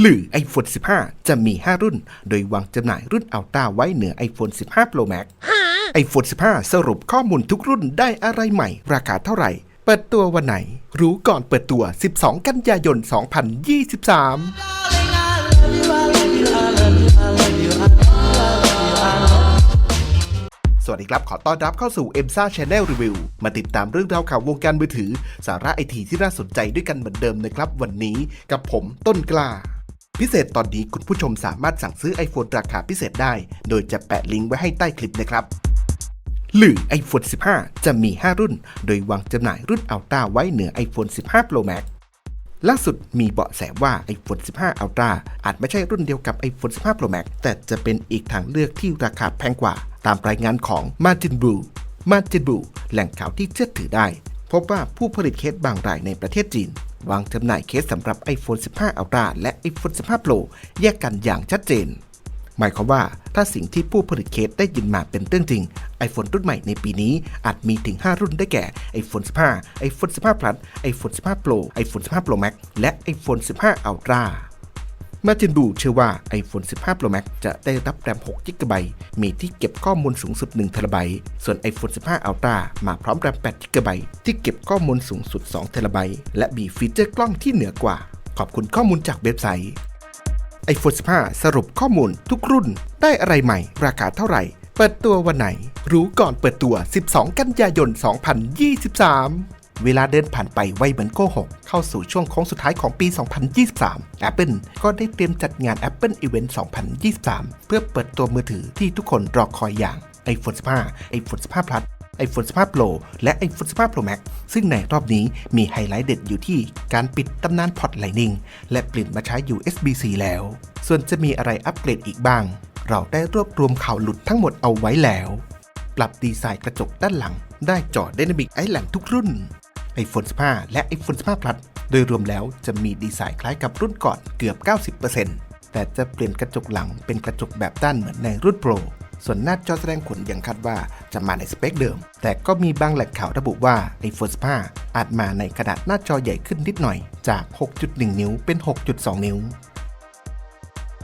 หรือ iPhone 15 จะมี 5 รุ่น โดยวางจำหน่ายรุ่น Ultra ไว้เหนือ iPhone 15 Pro Max iPhone 15 สรุปข้อมูลทุกรุ่นได้อะไรใหม่ ราคาเท่าไหร่ เปิดตัววันไหน รู้ก่อนเปิดตัว 12 กันยายน 2023สวัสดีครับ ขอต้อนรับเข้าสู่ e m s a Channel Review มาติดตามเรื่องราวข่าววงการมือถือ สาระไอทีที่น่าสนใจด้วยกันเหมือนเดิมนะครับ วันนี้กับผมต้นกล้า พิเศษตอนนี้คุณผู้ชมสามารถสั่งซื้อ iPhone ราคาพิเศษได้ โดยจะแปะลิงก์ไว้ให้ใต้คลิปนะครับ หรือ iPhone 15 จะมี 5 รุ่น โดยวางจำหน่ายรุ่น Ultra ไว้เหนือ iPhone 15 Pro Max ล่าสุดมีเบาะแสว่า iPhone 15 Ultra อาจไม่ใช่รุ่นเดียวกับ iPhone 15 Pro Max แต่จะเป็นอีกทางเลือกที่ราคาแพงกว่า ตามรายงานของ Martin Blue Martin Blue แหล่งข่าวที่เชื่อถือได้ พบว่าผู้ผลิตเคสบางรายในประเทศจีน วางจำหน่ายเคสสำหรับ iPhone 15 Ultra และ iPhone 15 Pro แยกกันอย่างชัดเจน หมายความว่าถ้าสิ่งที่ผู้ผลิตเคสได้ยินมาเป็นเรื่องจริง iPhone รุ่นใหม่ในปีนี้อาจมีถึง 5 รุ่นได้แก่ iPhone 15 iPhone 15 Plus iPhone 15 Pro iPhone 15 Pro Max และ iPhone 15 Ultra มาจินบูเชื่อว่า iPhone 15 Pro Max จะได้รับแรม6 GB มีที่เก็บข้อมูลสูงสุด1 t b ส่วน iPhone 15 Ultra มาพร้อมแรม8 GB ที่เก็บข้อมูลสูงสุด2 t b และมีฟีเจอร์กล้องที่เหนือกว่า ขอบคุณข้อมูลจากเว็บไซต์ iPhone 15 สรุปข้อมูลทุกรุ่น ได้อะไรใหม่ ราคาเท่าไหร่ เปิดตัววันไหน รู้ก่อนเปิดตัว 12 กันยายน 2023 เวลาเดินผ่านไปไวเหมือนโกหก เข้าสู่ช่วงโค้งสุดท้ายของปี 2023 Apple ก็ได้เตรียมจัดงาน Apple Event 2023 เพื่อเปิดตัวมือถือที่ทุกคนรอคอยอย่าง iPhone 15 iPhone 15 Plus iPhone 15 Pro และ iPhone 15 Pro Max ซึ่งในรอบนี้มีไฮไลท์เด็ดอยู่ที่การปิดตำนานพอร์ต Lightning และเปลี่ยนมาใช้ USB-C แล้ว ส่วนจะมีอะไรอัปเกรดอีกบ้าง เราได้รวบรวมข่าวหลุดทั้งหมดเอาไว้แล้ว ปรับดีไซน์กระจกด้านหลัง ได้จอ Dynamic Island ทุกรุ่น iPhone 15 และ iPhone 15 Plus โดยรวมแล้วจะมีดีไซน์คล้ายกับรุ่นก่อนเกือบ 90%แต่จะเปลี่ยนกระจกหลังเป็นกระจกแบบด้านเหมือนในรุ่น Pro ส่วนหน้าจอแสดงผลยังคาดว่าจะมาในสเปคเดิม แต่ก็มีบางแหล่งข่าวระบุว่า iPhone 15 อาจมาในขนาดหน้าจอใหญ่ขึ้นนิดหน่อยจาก 6.1 นิ้วเป็น 6.2 นิ้ว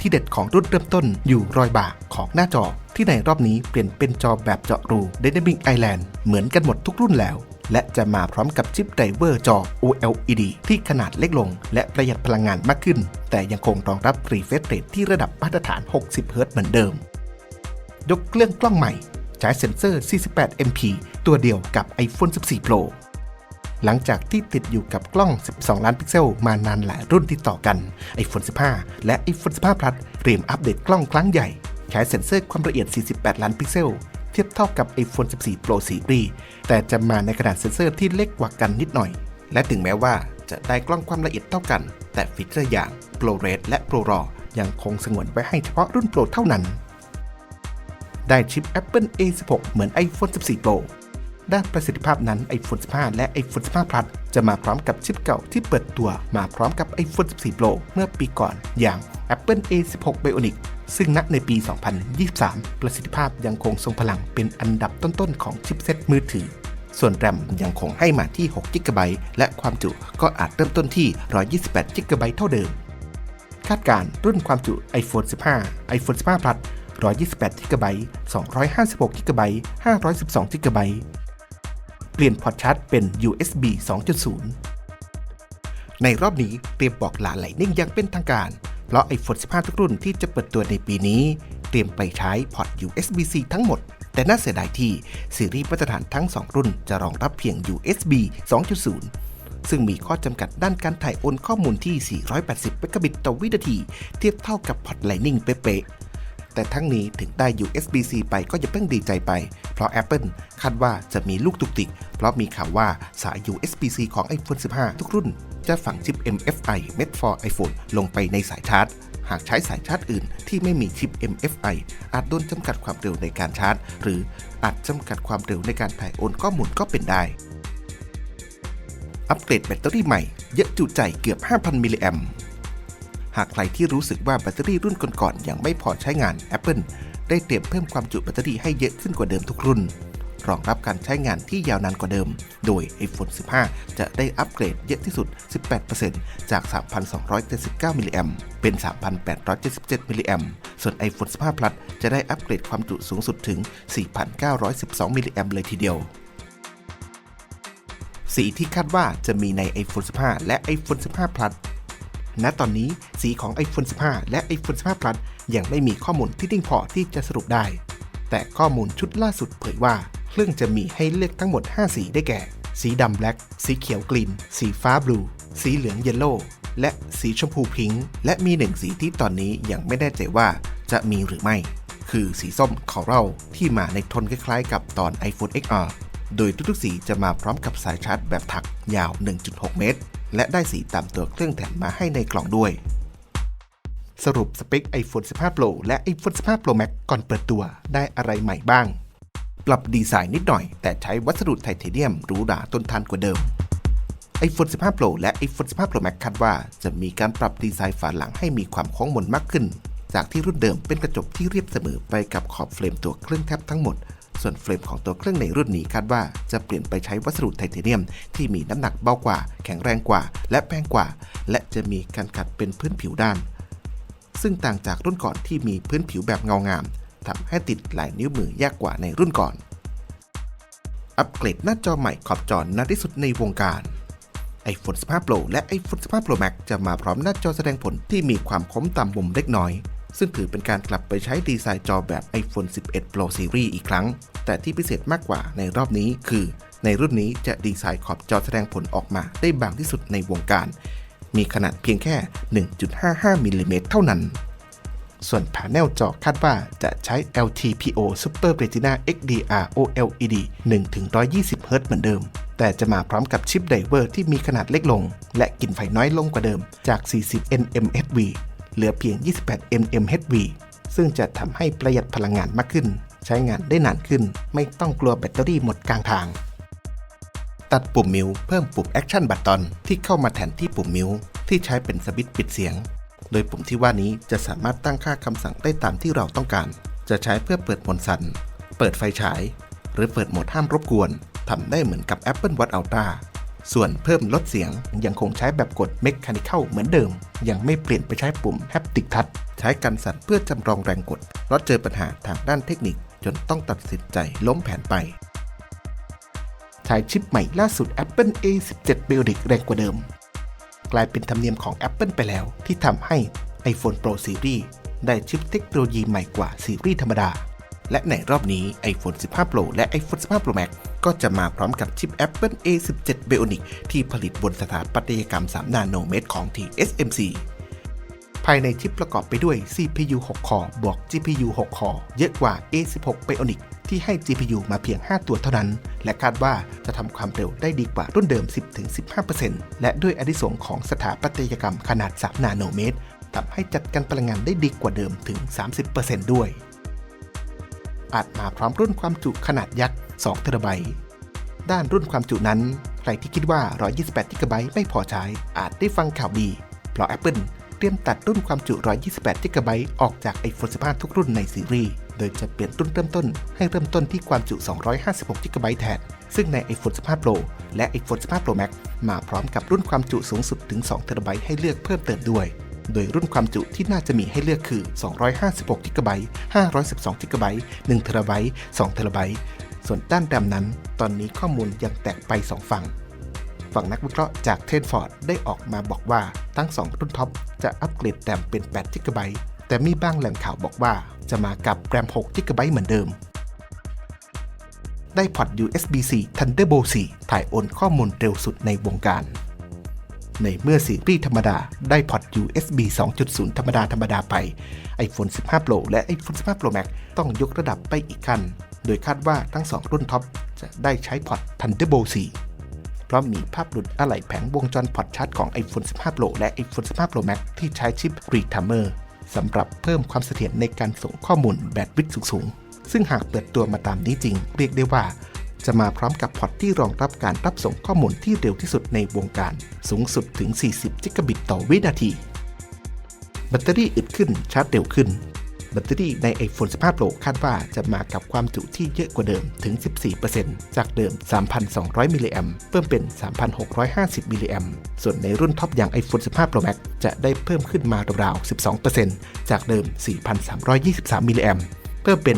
ที่เด็ดของรุ่นเริ่มต้นอยู่รอยบากของหน้าจอที่ในรอบนี้เปลี่ยนเป็นจอแบบเจาะรู Dynamic Island เหมือนกันหมดทุกรุ่นแล้ว และจะมาพร้อมกับชิปไดเวอร์จอ OLED ที่ขนาดเล็กลง และประหยัดพลังงานมากขึ้น แต่ยังคงรองรับ refresh rate ที่ระดับมาตรฐาน 60 Hz เหมือนเดิม ยกเครื่องกล้องใหม่ ใช้เซ็นเซอร์ 48 MP ตัวเดียวกับ iPhone 14 Pro หลังจากที่ติดอยู่กับกล้อง 12 ล้านพิกเซล มานานหลายรุ่นที่ต่อกัน iPhone 15 และ iPhone 15 Plus เตรียมอัปเดตกล้องครั้งใหญ่ ใช้เซ็นเซอร์ความละเอียด 48 ล้านพิกเซล ทียบเท่ากับ iPhone 14 Pro Series แต่จะมาในขนาดเซ็นเซอร์ที่เล็กกว่ากันนิดหน่อย และถึงแม้ว่าจะได้กล้องความละเอียดเท่ากัน แต่ฟีเจอร์อย่าง ProRes และ ProRAW ยังคงสงวนไว้ให้เฉพาะรุ่น Pro เท่านั้น ได้ชิป Apple A16 เหมือน iPhone 14 Pro ด้านประสิทธิภาพนั้น iPhone 15 และ iPhone 15 Plus จะมาพร้อมกับชิปเก่าที่เปิดตัวมาพร้อมกับ iPhone 14 Pro เมื่อปีก่อนอย่าง Apple A16 Bionic ซึ่งณในปี 2023 ประสิทธิภาพยังคงทรงพลังเป็นอันดับต้นๆของชิปเซ็ตมือถือ ส่วนแรมยังคงให้มาที่6 GB และความจุก็อาจเริ่มต้นที่ 128 GB เท่าเดิม คาดการรุ่นความจุ iPhone 15 iPhone 15 Plus 128 GB 256 GB 512 GB เปลี่ยนพอร์ตชาร์จเป็น USB 2.0 ในรอบนี้เตรียมบอกลาไหลนิ่งอยังเป็นทางการ เพราะ iPhone 15 ทุกรุ่นที่จะเปิดตัวในปีนี้ เตรียมไปใช้พอร์ต USB-C ทั้งหมด แต่น่าเสียดายที่ซีรีส์มาตรฐานทั้ง 2 รุ่นจะรองรับเพียง USB 2.0 ซึ่งมีข้อจำกัดด้านการถ่ายโอนข้อมูลที่ 480เมกะบิตต่อวินาที เทียบเท่ากับพอร์ต Lightning เป๊ะๆแต่ทั้งนี้ถึงได้ USB-C ไปก็อย่าเพิ่งดีใจไป เพราะ Apple คาดว่าจะมีลูกตุกติก เพราะมีข่าวว่าสาย USB-C ของ iPhone 15 ทุกรุ่น จะฝังชิป MFI Made for iPhone ลงไปในสายชาร์จ หากใช้สายชาร์จอื่นที่ไม่มีชิป MFI อาจโดนจำกัดความเร็วในการชาร์จ หรืออาจจำกัดความเร็วในการถ่ายโอนข้อมูลก็เป็นได้อัปเกรดแบตเตอรี่ใหม่เยอะจุใจเกือบ 5,000 มิลลิแอมหากใครที่รู้สึกว่าแบตเตอรี่รุ่นก่อนๆยังไม่พอใช้งาน Apple ได้เตรียมเพิ่มความจุแบตเตอรี่ให้เยอะขึ้นกว่าเดิมทุกรุ่น รองรับการใช้งานที่ยาวนานกว่าเดิม โดย iPhone 15 จะได้อัปเกรดเยอะที่สุด 18%จาก 3,279มิลลิแอมเป็น 3,877มิลลิแอมส่วน iPhone 15 Plus จะได้อัปเกรดความจุสูงสุดถึง 4,912มิลลิแอมเลยทีเดียวสีที่คาดว่าจะมีใน iPhone 15 และ iPhone 15 Plus ณ ตอนนี้สีของ iPhone 15 และ iPhone 15 Plus ยังไม่มีข้อมูลที่เพียงพอที่จะสรุปได้ แต่ข้อมูลชุดล่าสุดเผยว่า รื่อง จะมีให้เลือกทั้งหมด 5 สีได้แก่ สีดำแบล็กสีเขียวกรีนสีฟ้าบลู สีเหลืองเยลโล่ และสีชมพูพิงค์และมีหนึ่งสีที่ตอนนี้ยังไม่แน่ใจว่าจะมีหรือไม่ คือสีส้มคอรัลที่มาในโทนคล้ายๆ กับตอน iPhone XR โดยทุกๆสีจะมาพร้อมกับสายชาร์จแบบถักยาว 1.6 เมตร และได้สีตามตัวเครื่องแถมมาให้ในกล่องด้วย สรุปสเปค iPhone 15 Pro และ iPhone 15 Pro Max ก่อนเปิดตัวได้อะไรใหม่บ้าง ปรับดีไซน์นิดหน่อย แต่ใช้วัสดุไทเทเนียมหรูหราทนทานกว่าเดิม iPhone 15 Pro และ iPhone 15 Pro Max คาดว่าจะมีการปรับดีไซน์ฝาหลังให้มีความโค้งมนมากขึ้น จากที่รุ่นเดิมเป็นกระจกที่เรียบเสมอไปกับขอบเฟรมตัวเครื่องแทบทั้งหมด ส่วนเฟรมของตัวเครื่องในรุ่นนี้คาดว่าจะเปลี่ยนไปใช้วัสดุไทเทเนียม ที่มีน้ำหนักเบากว่า แข็งแรงกว่า และแป้งกว่า และจะมีการขัดเป็นพื้นผิวด้าน ซึ่งต่างจากรุ่นก่อนที่มีพื้นผิวแบบเงางาม ทำให้ติดลายนิ้วมือยากกว่าในรุ่นก่อน อัปเกรดหน้าจอใหม่ขอบจอนาที่สุดในวงการ iPhone 15 Pro และ iPhone 15 Pro Max จะมาพร้อมหน้าจอแสดงผลที่มีความคมต่ำมุมเล็กน้อย ซึ่งถือเป็นการกลับไปใช้ดีไซน์จอแบบ iPhone 11 Pro Series อีกครั้ง แต่ที่พิเศษมากกว่าในรอบนี้คือ ในรุ่นนี้จะดีไซน์ขอบจอแสดงผลออกมาได้บางที่สุดในวงการ มีขนาดเพียงแค่ 1.55มิลลิเมตรเท่านั้น ส่วน Panel จอคาดว่าจะใช้ LTPO Super Retina XDR OLED 1-120 Hz เหมือนเดิม แต่จะมาพร้อมกับชิปไดเวอร์ที่มีขนาดเล็กลง และกินไฟน้อยลงกว่าเดิมจาก 40 nmHv เหลือเพียง 28 nmHv ซึ่งจะทำให้ประหยัดพลังงานมากขึ้น ใช้งานได้นานขึ้น ไม่ต้องกลัวแบตเตอรี่หมดกลางทาง ตัดปุ่มมิวเพิ่มปุ่ม Action Button ที่เข้ามาแทนที่ปุ่มมิวที่ใช้เป็นสวิตช์ปิดเสียง โดยปุ่มที่ว่านี้จะสามารถตั้งค่าคำสั่งได้ตามที่เราต้องการ จะใช้เพื่อเปิดมดสั่นเปิดไฟฉาย หรือเปิดโหมดห้ามรบกวนทำได้เหมือนกับ Apple Watch Ultra ส่วนเพิ่มลดเสียงยังคงใช้แบบกด Mechanical เหมือนเดิม ยังไม่เปลี่ยนไปใช้ปุ่ม Haptic Touch ใช้กันสั่นเพื่อจำลองแรงกดเพราะเจอปัญหาทางด้านเทคนิคจนต้องตัดสินใจล้มแผนไปใช้ชิปใหม่ล่าสุด Apple A17 Bionic แรงกว่าเดิม กลายเป็นธรรมเนียมของ Apple ไปแล้ว ที่ทำให้ iPhone Pro Series ได้ชิปเทคโนโลยีใหม่กว่าซีรีส์ธรรมดา และในรอบนี้ iPhone 15 Pro และ iPhone 15 Pro Max ก็จะมาพร้อมกับชิป Apple A17 Bionic ที่ผลิตบนสถาปัตยกรรม 3 นาโนเมตรของ TSMC ภายในชิปประกอบไปด้วย CPU 6 คอร์บวก GPU 6 คอร์เยอะกว่า A16 Bionic ที่ให้ GPU มาเพียง 5 ตัวเท่านั้น และคาดว่าจะทำความเร็วได้ดีกว่ารุ่นเดิม 10-15%และด้วยอดิสงของสถาปัตยกรรมขนาด 3 นาโนเมตรทำให้จัดการพลังงานได้ดีกว่าเดิมถึง 30%ด้วย อาจมาพร้อมรุ่นความจุขนาดยักษ์2เทราไบต์ด้านรุ่นความจุนั้น ใครที่คิดว่า 128 g b ไม่พอใช้อาจได้ฟังข่าวดี เพราะ Apple เตรียมตัดรุ่นความจุ 128 g b ออกจาก iPhone 15 ทุกรุ่นในซีรีส์ โดยจะเปลี่ยนรุ่นเริ่มต้นให้เริ่มต้นที่ความจุ 256 g b แทน ซึ่งใน iPhone 15 Pro และ iPhone 15 Pro Max มาพร้อมกับรุ่นความจุสูงสุดถึง 2 t b ให้เลือกเพิ่มเติมด้วย โดยรุ่นความจุที่น่าจะมีให้เลือกคือ 256 g b 512 g b 1 t b 2 t b ส่วนด้านแรมนั้น ตอนนี้ข้อมูลยังแตกไป 2 ฝั่ง ฝั่งนักวิเคราะห์จากเทนฟอร์ดได้ออกมาบอกว่าทั้ง 2 รุ่นท็อปจะอัปเกรดแรมเป็น8 g b แต่มีบ้างแหล่งข่าวบอกว่าจะมากับแรม6 g b เหมือนเดิม ได้พอร์ต USB-C Thunderbolt 4 ถ่ายโอนข้อมูลเร็วสุดในวงการ ในเมื่อซีรีส์ธรรมดาได้พอร์ต USB 2.0 ธรรมดาธรรมดาไป iPhone 15 Pro และ iPhone 15 Pro Max ต้องยกระดับไปอีกขั้น โดยคาดว่าทั้ง 2 รุ่นท็อปจะได้ใช้พอร์ต Thunderbolt 4 เพราะมีภาพหลุดอะไหล่แผงวงจรพอร์ตชาร์จของ iPhone 15 Pro และ iPhone 15 Pro Max ที่ใช้ชิป Retimer สำหรับเพิ่มความเสถียรในการส่งข้อมูลแบนด์วิดสูงๆ ซึ่งหากเปิดตัวมาตามนี้จริง เรียกได้ว่า จะมาพร้อมกับพอร์ตที่รองรับการรับส่งข้อมูลที่เร็วที่สุดในวงการ สูงสุดถึง 40 จิกะบิตต่อวินาที แบตเตอรี่อึดขึ้นชาร์จเร็วขึ้น แบตเตอรี่ใน iPhone 15 Pro คาดว่าจะมากับความจุที่เยอะกว่าเดิมถึง 14%จากเดิม 3,200 มิลลิแอมเพิ่มเป็น 3,650 มิลลิแอมส่วนในรุ่นท็อปอย่าง iPhone 15 Pro Max จะได้เพิ่มขึ้นมาราวๆ 12%จากเดิม 4,323 มิลลิแอมเพิ่มเป็น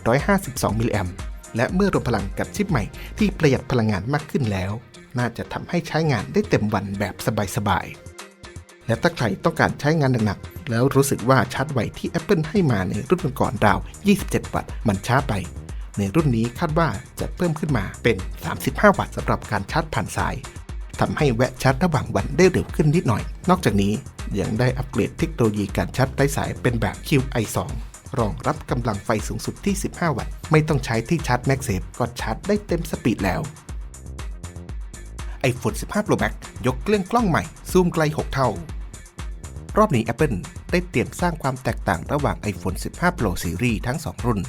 4,852 มิลลิแอมและเมื่อรวมพลังกับชิปใหม่ที่ประหยัดพลังงานมากขึ้นแล้ว น่าจะทำให้ใช้งานได้เต็มวันแบบสบายๆ และถ้าใครต้องการใช้งานหนักๆ แล้วรู้สึกว่าชาร์จไวที่ Apple ให้มาในรุ่นก่อนๆราว 27 วัตต์มันช้าไป ในรุ่นนี้คาดว่าจะเพิ่มขึ้นมาเป็น 35 วัตต์สำหรับการชาร์จผ่านสายทำให้แวะชาร์จระหว่างวันได้เร็วขึ้นนิดหน่อย นอกจากนี้ยังได้อัปเกรดเทคโนโลยีการชาร์จไร้สายเป็นแบบ QI2 รองรับกำลังไฟสูงสุดที่ 15 วัตต์ ไม่ต้องใช้ที่ชาร์จ MagSafe ก็ชาร์จได้เต็มสปีดแล้ว iPhone 15 Pro Max ยกเครื่องกล้องใหม่ ซูมไกล 6 เท่า รอบนี้ Apple ได้เตรียมสร้างความแตกต่างระหว่าง iPhone 15 Pro Series ทั้ง 2 รุ่น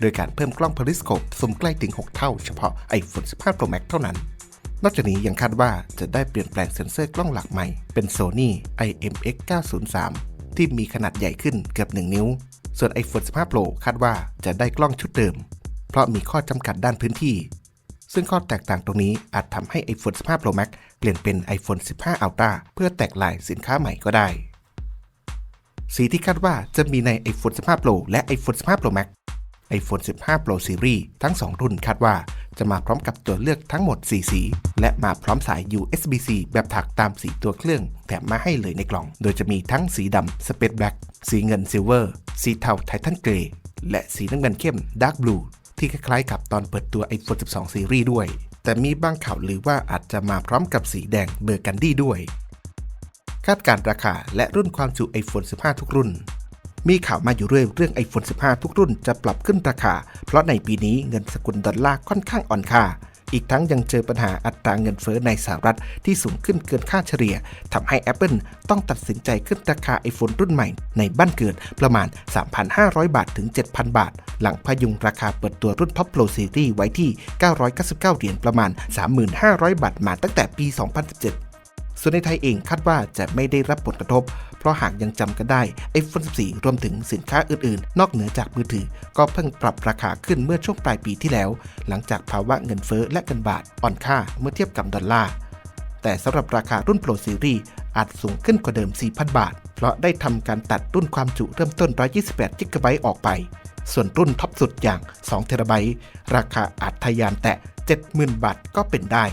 โดยการเพิ่มกล้อง Periscope ซูมใกล้ถึง 6 เท่า เฉพาะ iPhone 15 Pro Max เท่านั้น นอกจากนี้ยังคาดว่าจะได้เปลี่ยนแปลงเซ็นเซอร์กล้องหลักใหม่ เป็น Sony IMX 903 ที่มีขนาดใหญ่ขึ้นเกือบ 1 นิ้ว ส่วน iPhone 15 Pro คาดว่าจะได้กล้องชุดเดิม เพราะมีข้อจำกัดด้านพื้นที่ ซึ่งข้อแตกต่างตรงนี้อาจทำให้ iPhone 15 Pro Max เปลี่ยนเป็น iPhone 15 Ultra เพื่อแตกลายสินค้าใหม่ก็ได้ สีที่คาดว่าจะมีใน iPhone 15 Pro และ iPhone 15 Pro Max iPhone 15 Pro Series ทั้ง 2 รุ่นคาดว่าจะมาพร้อมกับตัวเลือกทั้งหมด 4 สี และมาพร้อมสาย USB-C แบบถักตามสีตัวเครื่อง แถมมาให้เลยในกล่อง โดยจะมีทั้งสีดำ Space Black สีเงิน Silver สีเทา Titan Grey และสีน้ำเงินเข้ม Dark Blue ที่คล้ายๆกับตอนเปิดตัว iPhone 12 Series ด้วย แต่มีบางข่าวหรือว่าอาจจะมาพร้อมกับสีแดงเบอร์กันดี้ด้วย คาดการราคาและรุ่นความจุ iPhone 15 ทุกรุ่น มีข่าวมาอยู่เรื่อยเรื่อง iPhone 15 ทุกรุ่นจะปรับขึ้นราคา เพราะในปีนี้เงินสกุลดอลลาร์ค่อนข้างอ่อนค่า อีกทั้งยังเจอปัญหาอัตราเงินเฟ้อในสหรัฐที่สูงขึ้นเกินค่าเฉลี่ยทำให้ Apple ต้องตัดสินใจขึ้นราคา iPhone รุ่นใหม่ในบ้านเกิดประมาณ 3,500 บาทถึง 7,000 บาท หลังพยุงราคาเปิดตัวรุ่น Top Pro Series ไว้ที่ 999 เหรียญประมาณ 3,500 บาทมาตั้งแต่ปี 2017 ส่วนในไทยเองคาดว่าจะไม่ได้รับผลกระทบ เพราะหากยังจำกันได้ iPhone 14 รวมถึงสินค้าอื่นๆ นอกเหนือจากมือถือ ก็เพิ่งปรับราคาขึ้นเมื่อช่วงปลายปีที่แล้ว หลังจากภาวะเงินเฟ้อและเงินบาทอ่อนค่าเมื่อเทียบกับดอลลาร์แต่สำหรับราคารุ่น Pro Series อาจสูงขึ้นกว่าเดิม 4,000 บาท เพราะได้ทำการตัดรุ่นความจุเริ่มต้น 128 GB ออกไป ส่วนรุ่นท็อปสุดอย่าง2 t b ราคาอาจทะยานแตะ 70,000 บาทก็เป็นได้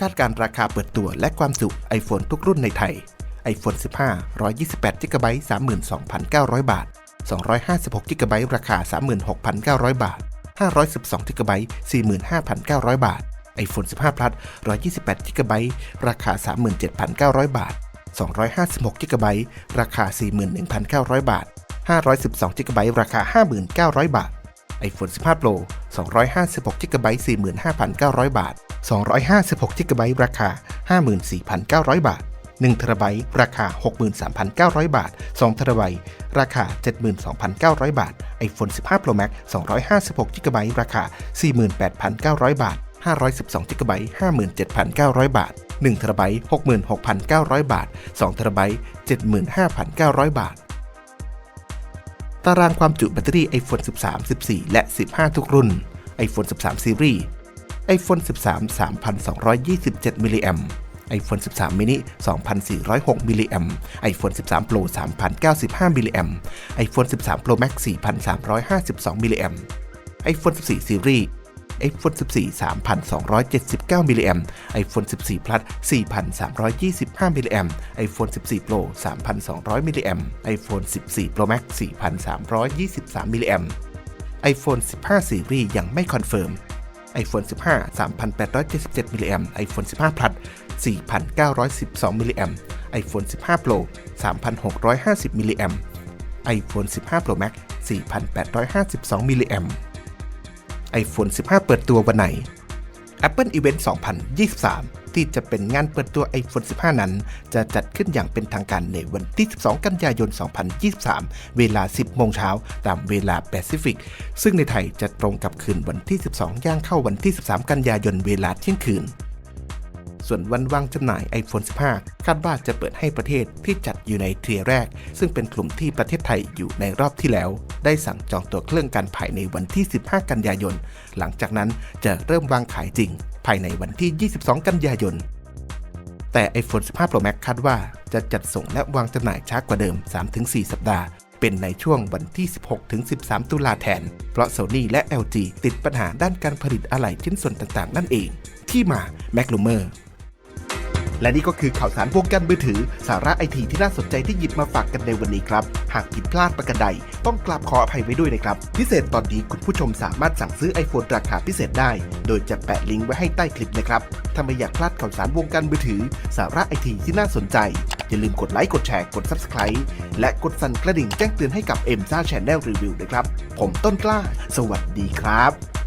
คาดการราคาเปิดตัวและความจุ iPhone ทุกรุ่นในไทย iPhone 15 128 GB 32,900 บาท 256 GB ราคา 36,900 บาท 512 GB 45,900 บาท iPhone 15 Plus 128 GB ราคา 37,900 บาท 256 GB ราคา 41,900 บาท 512 GB ราคา 59,000บาท iPhone 15 Pro 256 GB 45,900 บาท 256 GB ราคา 54,900 บาท1 t b ราคา 63,900 บาท2 t b ราคา 72,900 บาท iPhone 15 Pro Max 256 GB ราคา 48,900 บาท 512 GB 57,900 บาท1 t b 66,900 บาท2 t b 75,900 บาท ตารางความจุแบตเตอรี่ iPhone 13 14 และ 15 ทุกรุ่น iPhone 13 Series iPhone 13 3,227มิลลิแอม iPhone 13 mini 2,406มิลลิแอม iPhone 13 Pro 3,095มิลลิแอม iPhone 13 Pro Max 4,352มิลลิแอม iPhone 14 Series iPhone 14 3,279มิลลิแอม iPhone 14 Plus 4,325มิลลิแอม iPhone 14 Pro 3,200มิลลิแอม iPhone 14 Pro Max 4,323มิลลิแอม iPhone 15 Series ยังไม่คอนเฟิร์ม iPhone 15 3,877มิลลิแอม iPhone 15 Plus 4,912มิลลิแอม iPhone 15 Pro 3,650มิลลิแอม iPhone 15 Pro Max 4,852มิลลิแอม iPhone 15 เปิดตัววันไหน Apple Event 2023 ที่จะเป็นงานเปิดตัว iPhone 15 นั้น จะจัดขึ้นอย่างเป็นทางการในวันที่ 12 กันยายน 2023 เวลา 10 โมงเช้าตามเวลาแปซิฟิก ซึ่งในไทยจะตรงกับคืนวันที่ 12 ย่างเข้าวันที่ 13 กันยายนเวลาเที่ยงคืนส่วนวันวางจำหน่าย iPhone 15 คาดว่าจะเปิดให้ประเทศที่จัดอยู่ในเทียแรก ซึ่งเป็นกลุ่มที่ประเทศไทยอยู่ในรอบที่แล้ว ได้สั่งจองตัวเครื่องกันภายในวันที่ 15 กันยายน หลังจากนั้นจะเริ่มวางขายจริง ภายในวันที่ 22 กันยายน แต่ iPhone 15 Pro Max คาดว่าจะจัดส่งและวางจำหน่ายช้ากว่าเดิม 3-4 สัปดาห์ เป็นในช่วงวันที่ 16-13 ตุลาแทน เพราะ Sony และ LG ติดปัญหาด้านการผลิตอะไหล่ชิ้นส่วนต่างๆ นั่นเอง ที่มา m a c l u m e r และนี่ก็คือข่าวสารวงการมือถือ สาระไอทีที่น่าสนใจที่หยิบมาฝากกันในวันนี้ครับ หากผิดพลาดประการใด ต้องกราบขออภัยไว้ด้วยนะครับ พิเศษตอนนี้คุณผู้ชมสามารถสั่งซื้อ iPhone ราคาพิเศษได้ โดยจะแปะลิงก์ไว้ให้ใต้คลิปนะครับถ้าไม่อยากพลาดข่าวสารวงการมือถือ สาระไอทีที่น่าสนใจอย่าลืมกดไลค์กดแชร์กด Subscribe และกดสั่นกระดิ่งแจ้งเตือนให้กับ m อ็มซ่าแชนแนลรีวิวด้วยครับ ผมต้นกล้า สวัสดีครับ